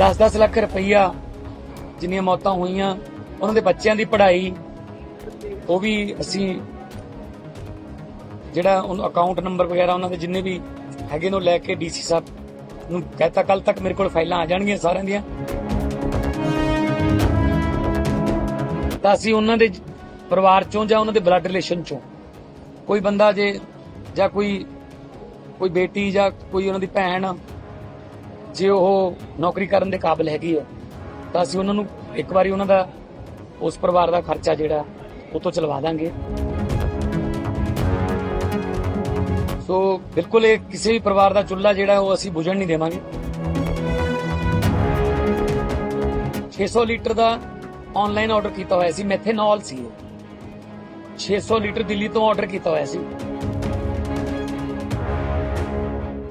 10-10 ਲੱਖ ਰੁਪਈਆ ਜਿੰਨੀਆਂ ਮੌਤਾਂ ਹੋਈਆਂ, ਉਹਨਾਂ ਦੇ ਬੱਚਿਆਂ ਦੀ ਪੜ੍ਹਾਈ, ਉਹ ਵੀ ਅਸੀਂ ਜਿਹੜਾ ਉਹ ਅਕਾਊਂਟ ਨੰਬਰ ਵਗੈਰਾ ਉਹਨਾਂ ਦੇ ਜਿੰਨੇ ਵੀ ਹੈਗੇ ਨੇ, ਉਹ ਲੈ ਕੇ ਡੀਸੀ ਸਾਹਿਬ ਨੂੰ ਕਹਿਤਾ ਕੱਲ ਤੱਕ ਮੇਰੇ ਕੋਲ ਫਾਈਲਾਂ ਆ ਜਾਣਗੀਆਂ ਸਾਰਿਆਂ ਦੀਆਂ। ਤਾਂ ਅਸੀਂ ਉਹਨਾਂ ਦੇ ਪਰਿਵਾਰ ਚੋਂ ਜਾਂ ਉਹਨਾਂ ਦੇ ਬਲੱਡ ਰਿਲੇਸ਼ਨ ਚੋਂ, ਕੋਈ ਬੰਦਾ ਜੇ ਜਾਂ ਕੋਈ ਕੋਈ ਬੇਟੀ ਜਾਂ ਕੋਈ ਉਹਨਾਂ ਦੀ ਭੈਣ ਜੇ ਉਹ ਨੌਕਰੀ ਕਰਨ ਦੇ ਕਾਬਿਲ ਹੈਗੀ ਹੈ, ਤਾਂ ਅਸੀਂ ਉਹਨਾਂ ਨੂੰ ਇੱਕ ਵਾਰੀ ਉਹਨਾਂ ਦਾ, ਉਸ ਪਰਿਵਾਰ ਦਾ ਖਰਚਾ ਜਿਹੜਾ, ਉਹ ਤੋਂ ਚਲਵਾ ਦਾਂਗੇ। ਸੋ ਬਿਲਕੁਲ ਇਹ ਕਿਸੇ ਵੀ ਪਰਿਵਾਰ ਦਾ ਚੁੱਲ੍ਹਾ ਜਿਹੜਾ, ਉਹ ਅਸੀਂ ਬੁਝਣ ਨਹੀਂ ਦੇਵਾਂਗੇ। 600 ਲੀਟਰ ਦਾ ਆਨਲਾਈਨ ਆਰਡਰ ਕੀਤਾ ਹੋਇਆ ਸੀ, ਮੈਥੇਨੋਲ ਸੀ ਉਹ 600 ਲੀਟਰ ਦਿੱਲੀ ਤੋਂ ਆਰਡਰ ਕੀਤਾ ਹੋਇਆ ਸੀ।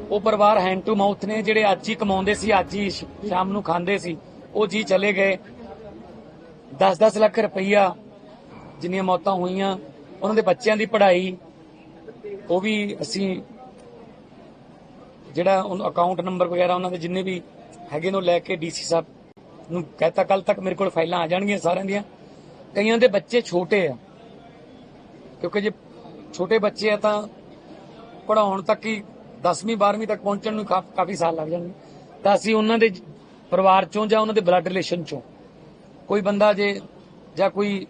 ਉਹ ਪਰਿਵਾਰ ਹੈਂਡ ਟੂ ਮਾਊਥ ਨੇ, ਜਿਹੜੇ ਅੱਜ ਹੀ ਕਮਾਉਂਦੇ ਸੀ, ਅੱਜ ਹੀ ਸ਼ਾਮ ਨੂੰ ਖਾਂਦੇ ਸੀ, ਉਹ ਜੀ ਚਲੇ ਗਏ। 10-10 ਲੱਖ ਰੁਪਈਆ ਜਿੰਨੀਆਂ ਮੌਤਾਂ ਹੋਈਆਂ, ਉਹਨਾਂ ਦੇ ਬੱਚਿਆਂ ਦੀ ਪੜ੍ਹਾਈ, ਉਹ ਵੀ ਅਸੀਂ ਜਿਹੜਾ ਉਹ ਅਕਾਊਂਟ ਨੰਬਰ ਵਗੈਰਾ ਉਹਨਾਂ ਦੇ ਜਿੰਨੇ ਵੀ ਹੈਗੇ ਨੇ ਲੈ ਕੇ ਡੀਸੀ ਸਾਹਿਬ ਨੂੰ ਕਹਿਤਾ ਕੱਲ ਤੱਕ ਮੇਰੇ ਕੋਲ ਫਾਈਲਾਂ ਆ ਜਾਣਗੀਆਂ ਸਾਰਿਆਂ ਦੀਆਂ। ਕਈਆਂ ਦੇ ਬੱਚੇ ਛੋਟੇ ਆ, ਕਿਉਂਕਿ ਜੇ ਛੋਟੇ ਬੱਚੇ ਆ ਤਾਂ ਪੜਾਉਣ ਤੱਕ ਹੀ 10ਵੀਂ 12ਵੀਂ ਤੱਕ ਪਹੁੰਚਣ ਨੂੰ ਕਾ- ਕਾਫੀ ਸਾਲ ਲੱਗ ਜਾਣਗੇ ਤਾਂ ਅਸੀਂ ਉਹਨਾਂ ਦੇ ਪਰਿਵਾਰ ਚੋਂ ਜਾਂ ਉਹਨਾਂ ਦੇ ਬਲੱਡ ਰਿਲੇਸ਼ਨ ਚੋਂ, ਕੋਈ ਬੰਦਾ ਜੇ, ਜਾਂ ਕੋਈ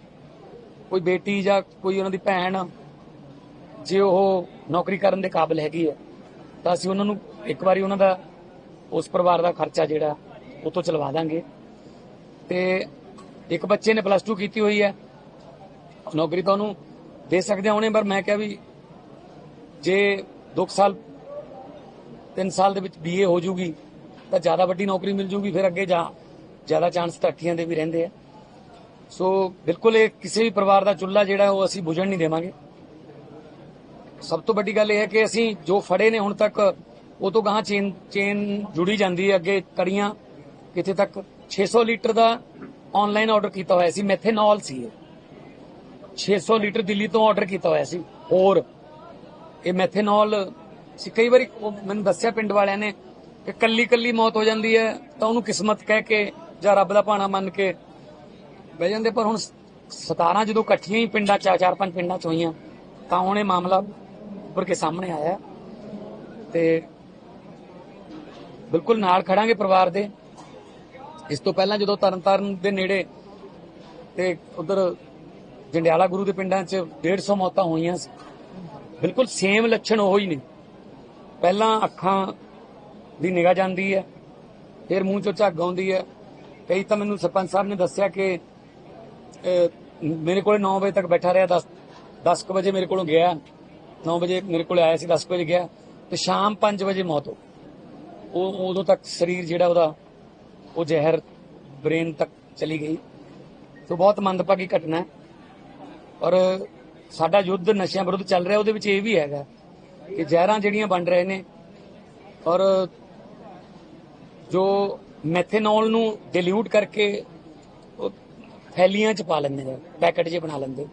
ਕੋਈ ਬੇਟੀ ਜਾਂ ਕੋਈ ਉਹਨਾਂ ਦੀ ਭੈਣ, ਜੇ ਉਹ ਨੌਕਰੀ ਕਰਨ ਦੇ ਕਾਬਿਲ ਹੈਗੀ ਹੈ, ਤਾਂ ਅਸੀਂ ਉਹਨਾਂ ਨੂੰ ਇੱਕ ਵਾਰੀ ਉਹਨਾਂ ਦਾ, ਉਸ ਪਰਿਵਾਰ ਦਾ ਖਰਚਾ ਜਿਹੜਾ, ਉਹ ਤੋਂ ਚਲਵਾ ਦਾਂਗੇ। ਤੇ ਇੱਕ ਬੱਚੇ ਨੇ ਪਲੱਸ 2 ਕੀਤੀ ਹੋਈ ਹੈ, ਨੌਕਰੀ ਤਾਂ ਉਹਨੂੰ ਦੇ ਸਕਦੇ ਹੋਣੇ, ਪਰ ਮੈਂ ਕਿਹਾ ਵੀ ਜੇ 2 ਸਾਲ 3 ਸਾਲ ਦੇ ਵਿੱਚ ਬੀਏ ਹੋ ਜੂਗੀ, ਤਾਂ ਜ਼ਿਆਦਾ ਵੱਡੀ ਨੌਕਰੀ ਮਿਲ ਜੂਗੀ ਫਿਰ ਅੱਗੇ ਜਾ ਜ਼ਿਆਦਾ ਚਾਂਸ ਧੱਠੀਆਂ ਦੇ ਵੀ ਰਹਿੰਦੇ ਆ। ਸੋ ਬਿਲਕੁਲ ਇਹ ਕਿਸੇ ਵੀ ਪਰਿਵਾਰ ਦਾ ਚੁੱਲ੍ਹਾ ਜਿਹੜਾ ਉਹ ਅਸੀਂ ਬੁਝਣ ਨਹੀਂ ਦੇਵਾਂਗੇ। ਸਭ ਤੋਂ ਵੱਡੀ ਗੱਲ ਇਹ ਹੈ ਕਿ ਅਸੀਂ ਜੋ ਫੜੇ ਨੇ ਹੁਣ ਤੱਕ, ਉਹ ਤੋਂ ਗਾਂ ਚੇਨ ਚੇਨ ਜੁੜੀ ਜਾਂਦੀ ਹੈ ਅੱਗੇ ਕੜੀਆਂ। ਕਿੱਥੇ ਤੱਕ 600 ਲੀਟਰ ਦਾ ਆਨਲਾਈਨ ਆਰਡਰ ਕੀਤਾ ਹੋਇਆ ਸੀ ਮੈਥੇਨੋਲ ਸੀ ਇਹ। 600 ਲੀਟਰ ਦਿੱਲੀ ਤੋਂ ਆਰਡਰ ਕੀਤਾ ਹੋਇਆ ਸੀ। ਹੋਰ, ਇਹ ਮੈਥੇਨੋਲ ਸੀ। ਕਈ ਵਾਰੀ ਉਹ ਮੈਨੂੰ ਦੱਸਿਆ ਪਿੰਡ ਵਾਲਿਆਂ ਨੇ ਕਿ ਕੱਲੀ ਕੱਲੀ ਮੌਤ ਹੋ ਜਾਂਦੀ ਹੈ ਤਾਂ ਉਹਨੂੰ ਕਿਸਮਤ ਕਹਿ ਕੇ ਜਾਂ ਰੱਬ ਦਾ ਭਾਣਾ ਮੰਨ ਕੇ ਬਹਿ ਜਾਂਦੇ। ਪਰ ਹੁਣ 17 ਜਦੋਂ ਇਕੱਠੀਆਂ ਹੀ ਪਿੰਡਾਂ ਚਾਰ ਚਾਰ ਪੰਜ ਪਿੰਡਾਂ ਚ ਹੋਈਆਂ, ਤਾਂ ਹੁਣ ਇਹ ਮਾਮਲਾ ਉੱਪਰ ਕੇ ਸਾਹਮਣੇ ਆਇਆ। ਤੇ ਬਿਲਕੁਲ ਨਾਲ ਖੜਾਂਗੇ ਪਰਿਵਾਰ ਦੇ। ਇਸ ਤੋਂ ਪਹਿਲਾਂ ਜਦੋਂ ਤਰਨਤਾਰਨ ਦੇ ਨੇੜੇ ਤੇ ਉਧਰ ਜੰਡਿਆਲਾ ਗੁਰੂ ਦੇ ਪਿੰਡਾਂ 'ਚ 150 ਮੌਤਾਂ ਹੋਈਆਂ ਸੀ, ਬਿਲਕੁਲ ਸੇਮ ਲੱਛਣ ਉਹੀ ਨੇ। ਪਹਿਲਾਂ ਅੱਖਾਂ ਦੀ ਨਿਗਾਹ ਜਾਂਦੀ ਹੈ, ਫਿਰ ਮੂੰਹ ਚੋਂ ਝੱਗ ਆਉਂਦੀ ਹੈ। ਕਈ ਤਾਂ ਮੈਨੂੰ ਸਰਪੰਚ ਸਾਹਿਬ ਨੇ ਦੱਸਿਆ ਕਿ ਮੇਰੇ ਕੋਲ 9 ਵਜੇ ਤੱਕ ਬੈਠਾ ਰਿਹਾ 10 10 ਕੁ ਵਜੇ ਮੇਰੇ ਕੋਲੋਂ ਗਿਆ। 9 ਵਜੇ ਮੇਰੇ ਕੋਲ ਆਇਆ ਸੀ 10 ਕੁ ਵਜੇ ਗਿਆ। ਤੇ ਸ਼ਾਮ 5 ਵਜੇ ਮੌਤ ਹੋ ਉਹ ਉਦੋਂ ਤੱਕ ਸਰੀਰ ਜਿਹੜਾ ਉਹਦਾ, ਉਹ ਜ਼ਹਿਰ ਬ੍ਰੇਨ ਤੱਕ ਚਲੀ ਗਈ। ਸੋ ਬਹੁਤ ਮੰਦਭਾਗੀ ਘਟਨਾ ਹੈ। ਔਰ ਸਾਡਾ ਯੁੱਧ ਨਸ਼ਿਆਂ ਵਿਰੁੱਧ ਚੱਲ ਰਿਹਾ, ਉਹਦੇ ਵਿੱਚ ਇਹ ਵੀ ਹੈਗਾ। ਕਿ ਜ਼ਹਿਰਾਂ ਜਿਹੜੀਆਂ ਬਣ ਰਹੇ ਨੇ ਔਰ ਜੋ ਮੈਥੇਨੋਲ ਨੂੰ ਡਿਲੂਟ ਕਰਕੇ ਉਹ ਥੈਲੀਆਂ ਚ ਪਾ ਲੈਂਦੇ ਨੇ, ਪੈਕੇਟ 'ਚ ਬਣਾ ਲੈਂਦੇ।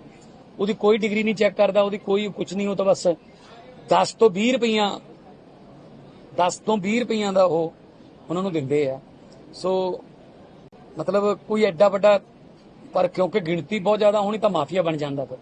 ਉਹਦੀ ਕੋਈ ਡਿਗਰੀ ਨਹੀਂ ਚੈੱਕ ਕਰਦਾ, ਉਹਦੀ ਕੋਈ ਕੁਝ ਨਹੀਂ, ਉਹ ਤਾਂ ਬਸ 10 ਤੋਂ 20 ਰੁਪਈਆ 10 ਤੋਂ 20 ਰੁਪਈਆਂ ਦਾ ਉਹ ਉਹਨਾਂ ਨੂੰ ਦਿੰਦੇ ਆ। ਸੋ ਮਤਲਬ ਕੋਈ ਐਡਾ ਵੱਡਾ ਪਰ ਕਿਉਂਕਿ ਗਿਣਤੀ ਬਹੁਤ ਜ਼ਿਆਦਾ ਹੋਣੀ ਤਾਂ ਮਾਫੀਆ ਬਣ ਜਾਂਦਾ ਫਿਰ।